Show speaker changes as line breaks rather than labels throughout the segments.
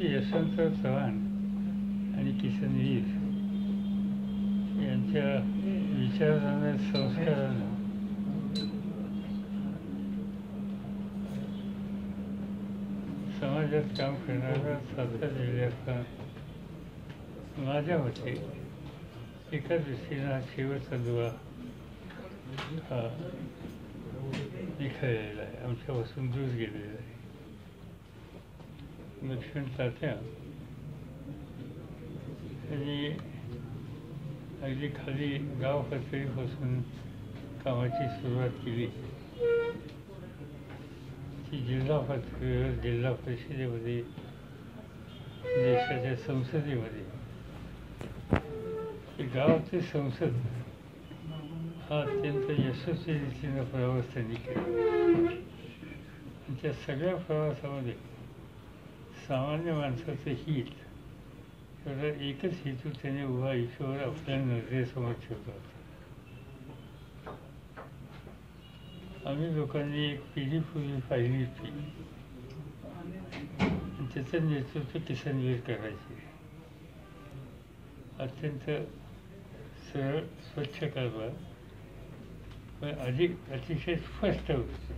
श्री यशवंतराव चव्हाण आणि किसन वीर यांच्या विचारानं संस्कारानं समाजात काम करणारा सातारा जिल्ह्यातला माझ्या मते एका दृष्टीनं हा शेवटचा दुवा हा निखळलेला आहे आमच्यापासून दूर गेलेला आहे लक्ष्मण तात्या त्यांनी अगदी खाली गाव पातळीपासून कामाची सुरुवात केली. ती जिल्हा पातळीवर जिल्हा परिषदेमध्ये देशाच्या संसदेमध्ये. ते गावाची संसद हा अत्यंत यशस्वी रीतीनं प्रवास त्यांनी केला. आणि त्या सगळ्या प्रवासामध्ये सामान्य माणसाचं हित. एवढा एकच हेतू त्याने उभा आयुष्यावर आपल्या नजरेसमोर ठेवला होता आम्ही लोकांनी एक पिढी पूर्वी पाहिली होती. त्याचं नेतृत्व किसनवीर करायचे. अत्यंत सरळ स्वच्छ कारभार. पण अधिक अतिशय स्पष्ट होते.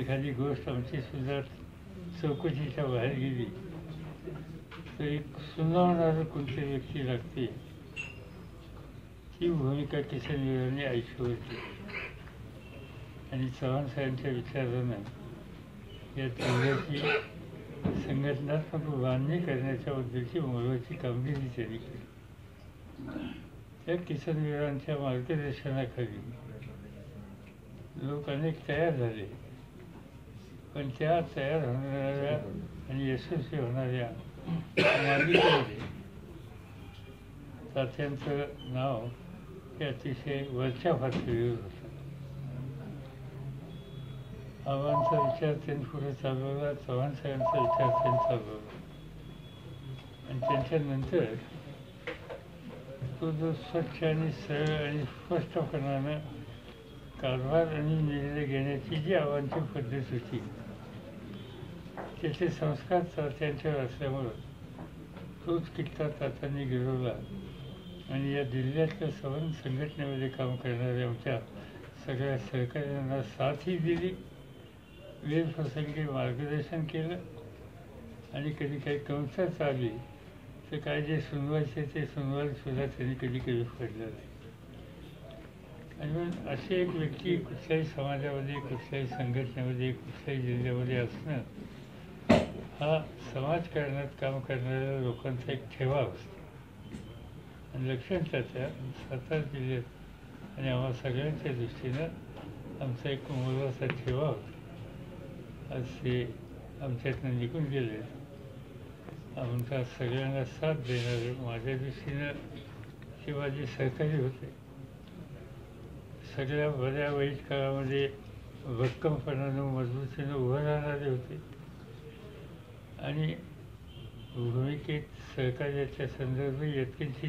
एखादी गोष्ट आमची सुद्धा चौकशीच्या बाहेर गेली. तर एक सुनावणारं कोणती व्यक्ती लागते ही भूमिका किसन वीरांनी आयुष्यावर होती आणि चव्हाण साहेबांच्या विचारानं या जिल्ह्याची संघटनात्मक बांधणी करण्याच्या बद्दलची महत्वाची कामगिरी त्यांनी केली. त्या किसनवीरांच्या मार्गदर्शनाखाली लोक अनेक तयार झाले. पण त्या तयार होणाऱ्या आणि यशस्वी होणाऱ्या मालिकेमध्ये तात्यांचं नाव हे अतिशय वरच्या पातळीवर होतं. आव्हानचा विचार त्यांनी पुढे चालवला चव्हाण साहेबांचा विचार त्यांनी चालवला आणि त्यांच्यानंतर तो जो स्वच्छ आणि सरळ आणि स्पष्टपणानं कारभार आणि निर्णय घेण्याची जी आव्हानची पद्धत होती त्याचे संस्कार चात्यांच्यावर असल्यामुळं तोच किट्टा तात्यांनी गिरवला आणि या जिल्ह्यातल्या सवन संघटनेमध्ये काम करणाऱ्या आमच्या सगळ्या सहकाऱ्यांना साथही दिली वेळप्रसंगी मार्गदर्शन केलं आणि कधी काही कंसात आली तर काय जे सुनवायचे ते सुनवायला त्यांनी कधी कधी पडलं नाही. आणि म्हणून अशी एक व्यक्ती कुठल्याही समाजामध्ये कुठल्याही संघटनेमध्ये कुठल्याही जिल्ह्यामध्ये असणं हा समाजकारणात काम करणाऱ्या लोकांचा एक ठेवा असतो. आणि लक्षात त्याच्या सातारा जिल्ह्यात आणि आम्हा सगळ्यांच्या दृष्टीनं आमचा एक मोलाचा ठेवा होता. आज ते आमच्यातनं निघून गेले. आमचा सगळ्यांना साथ देणारे माझ्या दृष्टीनं शिवाजी सहकारी होते. सगळ्या बऱ्या वाईट काळामध्ये भक्कमपणानं मजबूतीनं उभं राहणारे होते. आणि भूमिकेत सहकार्याच्या संदर्भात यत्किंची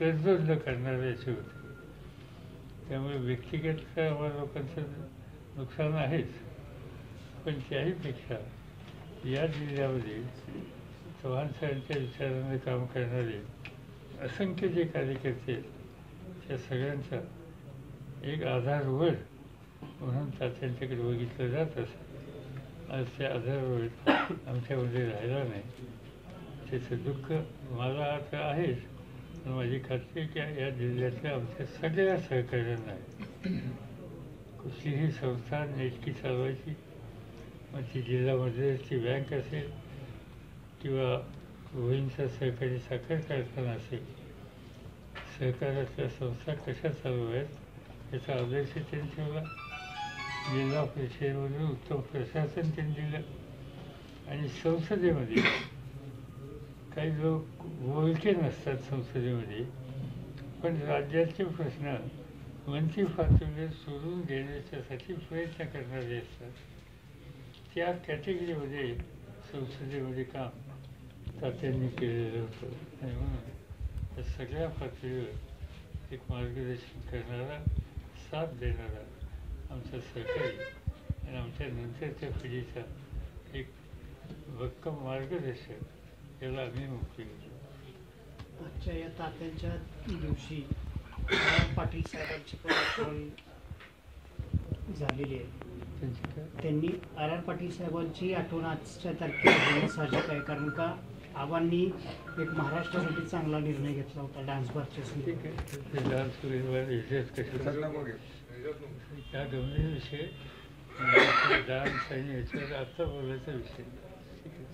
तडजोड न असे होते. त्यामुळे व्यक्तिगत आम्हाला लोकांचं नुकसान आहेच. पण त्याहीपेक्षा या जिल्ह्यामध्ये चव्हाण सरांच्या विचाराने काम करणारे असंख्य जे कार्यकर्ते आहेत त्या सगळ्यांचा एक आधारवड म्हणून त्यांच्याकडे बघितलं जात असे आज त्या आमच्यामध्ये राहिला नाही. त्याचं दुःख मला आता आहेच. पण माझी खात्री आहे की या जिल्ह्यातल्या आमच्या सगळ्या सहकार्यांना आहे कुठलीही संस्था नेटकी चालवायची मग ती जिल्हा मध्यवर्ती बँक असेल किंवा बहिणीचा सहकारी साखर कारखाना असेल सहकारातल्या संस्था कशा चालू आहेत याचा आदर्श त्यांनी ठेवला. जिल्हा परिषदेमध्ये उत्तम प्रशासन त्यांनी दिलं. आणि संसदेमध्ये काही लोक बोलके नसतात संसदेमध्ये पण राज्याचे प्रश्न मंत्री पातळीवर सोडून देण्याच्यासाठी प्रयत्न करणारे असतात. त्या कॅटेगरीमध्ये संसदेमध्ये काम तात्यांनी केलेलं होतं. आणि म्हणून या सगळ्या पातळीवर एक मार्गदर्शन करणारा साथ देणारा आमचा सहकारी आणि आमच्या नंतरच्या पिढीचा एक भक्कम मार्गदर्शक याला आम्ही मुक्ती घेतो
आजच्या या तात्यांच्या दिवशी आर. पाटील साहेबांची पण आठवण झालेली आहे. त्यांनी आर आर पाटील साहेबांची आठवण आजच्या तारखेला साहजिक आहे कारण का? आबांनी एक महाराष्ट्रासाठी चांगला निर्णय घेतला होता डान्स बारच्या
डान्स या दोन्ही विषय डान्स आणि याच्यावर आत्ता बोलायचा विषय. ठीक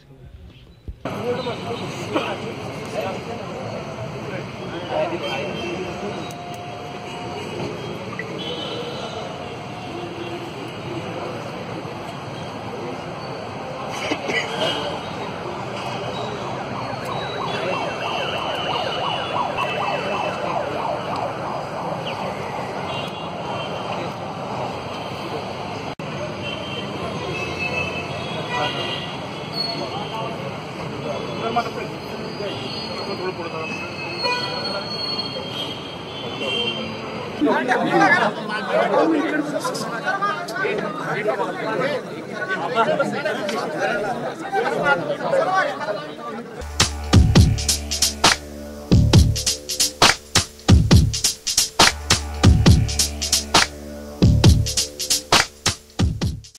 आहे. ওগুলো পড়ে থাকা আপনার